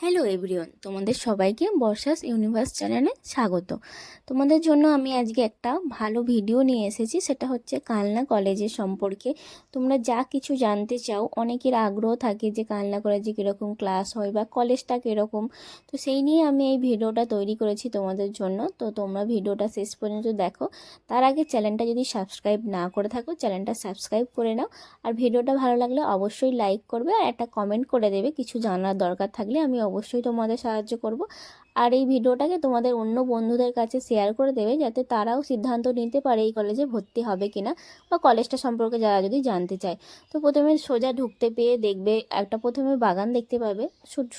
Hello everyone তোমাদের সবাইকে বর্ষাস universe চ্যানেলে স্বাগত। তোমাদের জন্য আমি আজকে একটা ভালো ভিডিও নিয়ে এসেছি, সেটা হচ্ছে কালনা কলেজের সম্পর্কে। তোমরা যা কিছু জানতে চাও, অনেকের আগ্রহ থাকে যে কালনা কলেজে কীরকম ক্লাস হয় বা কলেজটা কীরকম। তো সেই নিয়ে আমি এই ভিডিওটা তৈরি করেছি তোমাদের জন্য। তো তোমরা ভিডিওটা শেষ পর্যন্ত দেখো। তার আগে চ্যানেলটা যদি সাবস্ক্রাইব না করে থাকো চ্যানেলটা সাবস্ক্রাইব করে নাও। আর ভিডিওটা ভালো লাগলে অবশ্যই লাইক করবে আর একটা কমেন্ট করে দেবে। কিছু জানার দরকার থাকলে আমি অবশ্যই তোমাদের সাহায্য করব। আর এই ভিডিওটাকে তোমাদের অন্য বন্ধুদের কাছে শেয়ার করে দেবে যাতে তারাও সিদ্ধান্ত নিতে পারে এই কলেজে ভর্তি হবে কিনা বা কলেজটা সম্পর্কে যারা যদি জানতে চায়। তো প্রথমে সোজা ঢুকতে পেয়ে দেখবে, একটা প্রথমে বাগান দেখতে পাবে।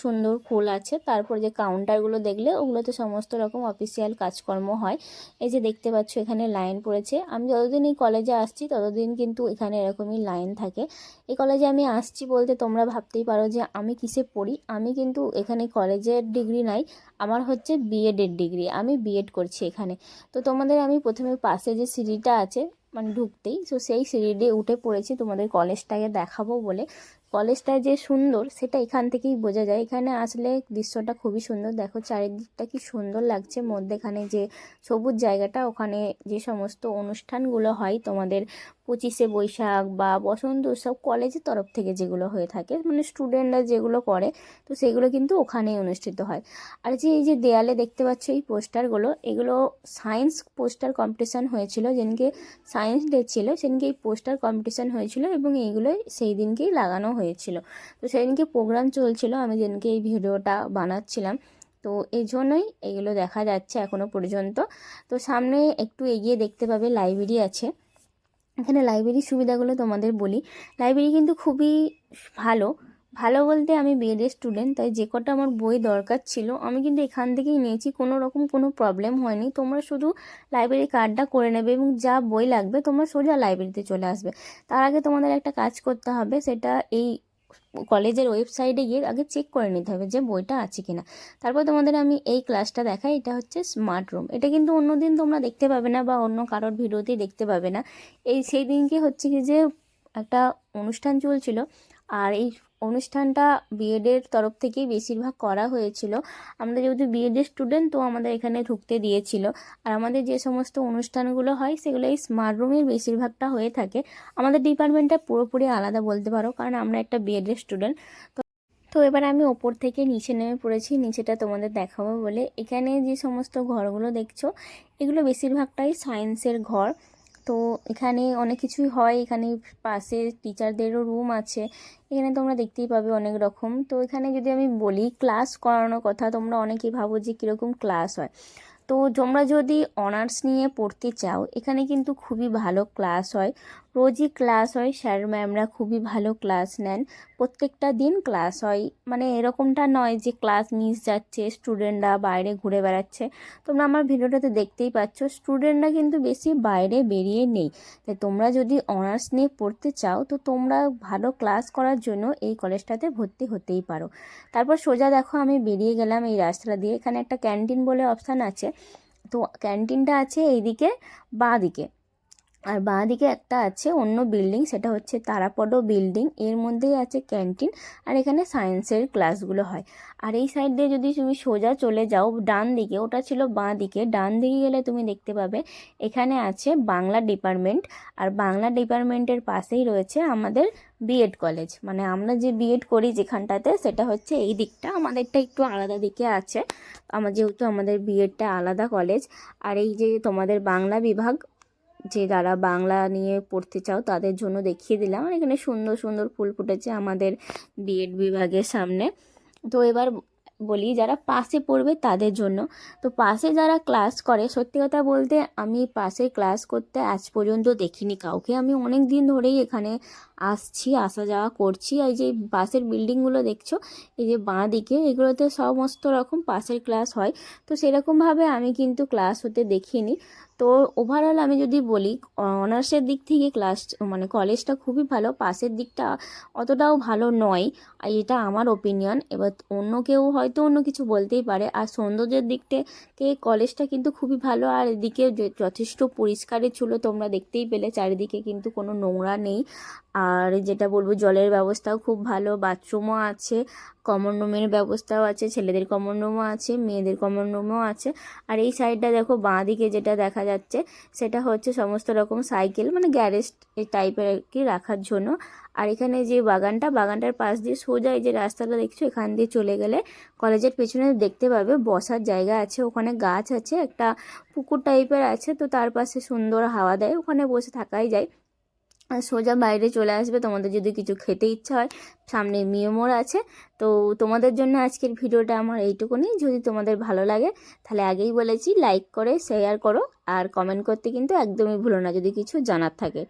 সুন্দর ফুল আছে। তারপর যে কাউন্টারগুলো দেখলে ওগুলোতে সমস্ত রকম অফিসিয়াল কাজকর্ম হয়। এই যে দেখতে পাচ্ছ এখানে লাইন পড়েছে। আমি যতদিন এই কলেজে আসছি, ততদিন কিন্তু এখানে এরকমই লাইন থাকে। এই কলেজে আমি আসছি বলতে তোমরা ভাবতেই পারো যে আমি কিসে পড়ি? আমি কিন্তু এখানে কলেজের ডিগ্রি নাই। আমার হচ্ছে বিএডের ডিগ্রি আমি বিএড করছি এখানে। তো তোমাদের আমি প্রথমে পাশে যে সিঁড়িটা আছে মানে ঢুকতেই, তো সেই সিঁড়ি দিয়ে উঠে পড়েছি তোমাদের কলেজটাকে দেখাবো বলে। কলেজটা যে সুন্দর, সেটা এখান থেকেই বোঝা যায়। এখানে আসলে দৃশ্যটা খুবই সুন্দর। দেখো চারিদিকটা কি সুন্দর লাগছে। মধ্যেখানে যে সবুজ জায়গাটা, ওখানে যে সমস্ত অনুষ্ঠানগুলো হয় তোমাদের পঁচিশে বৈশাখ বা বসন্ত উৎসব কলেজের তরফ থেকে যেগুলো হয়ে থাকে মানে স্টুডেন্টরা যেগুলো করে, তো সেগুলো কিন্তু ওখানেই অনুষ্ঠিত হয়। আর যে এই যে দেয়ালে দেখতে পাচ্ছ এই পোস্টারগুলো এগুলো সায়েন্স পোস্টার কম্পিটিশান হয়েছিল, যেদিনকে সায়েন্স ডে ছিল, সেদিনকে এই পোস্টার কম্পিটিশান হয়েছিল এবং এইগুলোই সেই দিনকেই লাগানো হয়েছিল। তো সেদিনকে প্রোগ্রাম চলছিল, আমি যেদিনকে এই ভিডিওটা বানাচ্ছিলাম, তো এই জন্যই এগুলো দেখা যাচ্ছে এখনও পর্যন্ত। তো সামনে একটু এগিয়ে দেখতে পাবে লাইব্রেরি আছে। এখানে লাইব্রেরির সুবিধাগুলো তোমাদের বলি। লাইব্রেরি কিন্তু খুবই ভালো। ভালো বলতে আমি বিএডের স্টুডেন্ট তাই যে কটা আমার বই দরকার ছিল, আমি কিন্তু এখান থেকেই নিয়েছি। কোনো রকম কোনো প্রবলেম হয়নি। তোমরা শুধু লাইব্রেরি কার্ডটা করে নেবে এবং যা বই লাগবে তোমরা সোজা লাইব্রেরিতে চলে আসবে। তার আগে তোমাদের একটা কাজ করতে হবে, সেটা এই কলেজের ওয়েবসাইটে গিয়ে আগে চেক করে নিতে হবে যে বইটা আছে কিনা। তারপর তোমাদের আমি এই ক্লাসটা দেখাই, এটা হচ্ছে স্মার্ট রুম এটা কিন্তু অন্য দিন তোমরা দেখতে পাবে না বা অন্য কারোর ভিডিওতেই দেখতে পাবে না। এই সেই দিনকে হচ্ছে কি যে একটা অনুষ্ঠান চলছিল, আর এই অনুষ্ঠানটা বিএডের তরফ থেকেই বেশিরভাগ করা হয়েছিল। আমরা যেহেতু বিএডের স্টুডেন্ট তো আমাদের এখানে ঢুকতে দিয়েছিল। আর আমাদের যে সমস্ত অনুষ্ঠানগুলো হয়, সেগুলো এই স্মার্ট রুমের বেশিরভাগটা হয়ে থাকে। আমাদের ডিপার্টমেন্টটা পুরোপুরি আলাদা বলতে পারো, কারণ আমরা একটা বিএডের স্টুডেন্ট তো এবার আমি ওপর থেকে নিচে নেমে পড়েছি, নিচেটা তোমাদের দেখাবো বলে। এখানে যে সমস্ত ঘরগুলো দেখছ, এগুলো বেশিরভাগটাই সায়েন্সের ঘর। তো এখানে অনেক কিছুই হয়। এখানে পাশে টিচারদেরও রুম আছে। এখানে তোমরা দেখতেই পাবে অনেক রকম। তো এখানে যদি আমি বলি ক্লাস করানোর কথা, তোমরা অনেকেই ভাবো যে কীরকম ক্লাস হয়। তো তোমরা যদি অনার্স নিয়ে পড়তে চাও, এখানে কিন্তু খুবই ভালো ক্লাস হয়। রোজই ক্লাস হয়, স্যার ম্যামরা খুবই ভালো ক্লাস নেন। প্রত্যেকটা দিন ক্লাস হয়। মানে এরকমটা নয় যে ক্লাস মিস যাচ্ছে, স্টুডেন্টরা বাইরে ঘুরে বেড়াচ্ছে। তোমরা আমার ভিডিওটাতে দেখতেই পাচ্ছ, স্টুডেন্টরা কিন্তু বেশি বাইরে বেরিয়ে নেই। তাই তোমরা যদি অনার্স নিয়ে পড়তে চাও, তো তোমরা ভালো ক্লাস করার জন্য এই কলেজটাতে ভর্তি হতেই পারো। তারপর সোজা দেখো, আমি বেরিয়ে গেলাম এই রাস্তাটা দিয়ে। এখানে একটা ক্যান্টিন বলে অপশান আছে। তো ক্যান্টিনটা আছে এইদিকে বাঁ দিকে। আর বাঁ দিকে একটা আছে, অন্য বিল্ডিং সেটা হচ্ছে তারাপদ বিল্ডিং এর মধ্যেই আছে ক্যান্টিন আর এখানে সায়েন্সের ক্লাসগুলো হয়। আর এই সাইড দিয়ে যদি তুমি সোজা চলে যাও, ডান দিকে, ওটা ছিল বাঁ দিকে ডান দিকে গেলে তুমি দেখতে পাবে, এখানে আছে বাংলা ডিপার্টমেন্ট আর বাংলা ডিপার্টমেন্টের পাশেই রয়েছে আমাদের বিএড কলেজ মানে আমরা যে বিএড করি যেখানটাতে, সেটা হচ্ছে এই দিকটা। আমাদেরটা একটু আলাদা দিকে আছে। আমার যেহেতু আমাদের বিএডটা আলাদা কলেজ আর এই যে তোমাদের বাংলা বিভাগ যে যারা বাংলা নিয়ে পড়তে চাও তাদের জন্য দেখিয়ে দিলাম। আর এখানে সুন্দর সুন্দর ফুল ফুটেছে আমাদের বিএড বিভাগের সামনে। তো এবার বলি, যারা পাশে পড়বে তাদের জন্য। তো পাশে যারা ক্লাস করে, সত্যি কথা বলতে আমি পাশে ক্লাস করতে আজ পর্যন্ত দেখিনি কাউকে। আমি অনেক দিন ধরেই এখানে আসছি, আসা যাওয়া করছি। এই যে পাশের বিল্ডিংগুলো দেখছ, এই যে বাঁ দিকে, এগুলোতে সমস্ত রকম পাশের ক্লাস হয়। তো সেরকমভাবে আমি কিন্তু ক্লাস হতে দেখিনি। তো ওভারঅল আমি যদি বলি অনার্সের দিক থেকে ক্লাস মানে কলেজটা খুবই ভালো। পাশের দিকটা অতটাও ভালো নয়, এটা আমার ওপিনিয়ন এবার অন্য কেউ হয়তো অন্য কিছু বলতেই পারে। আর সৌন্দর্যের দিক থেকে কলেজটা কিন্তু খুবই ভালো, আর এদিকে যথেষ্ট পরিষ্কারই ছিল, তোমরা দেখতেই পেলে, চারিদিকে কিন্তু কোনো নোংরা নেই। আর যেটা বলব, জলের ব্যবস্থাও খুব ভালো বাথরুমও আছে। কমন রুমের ব্যবস্থাও আছে, ছেলেদের কমন রুমও আছে, মেয়েদের কমন রুমও আছে। আর এই সাইডটা দেখো বাঁ দিকে যেটা দেখা যাচ্ছে, সেটা হচ্ছে সমস্ত রকম সাইকেল মানে গ্যারেজ টাইপের আর কি রাখার জন্য। আর এখানে যে বাগানটা, বাগানটার পাশ দিয়ে সোজা এই যে রাস্তাটা দেখছ, এখান দিয়ে চলে গেলে কলেজের পেছনে দেখতে পাবে বসার জায়গা আছে, ওখানে গাছ আছে, একটা পুকুর টাইপের আছে, তো তার পাশে সুন্দর হাওয়া দেয়, ওখানে বসে থাকাই যায়। সোজা বাইরে চলে আসবে, তোমাদের যদি কিছু খেতে ইচ্ছা হয়। সামনে মিয়মোর আছে। তো তোমাদের জন্য আজকের ভিডিওটা আমার এইটুকুনি। যদি তোমাদের ভালো লাগে, তাহলে আগেই বলেছি লাইক করে শেয়ার করো, আর কমেন্ট করতে কিন্তু একদমই ভুলো না, যদি কিছু জানার থাকে।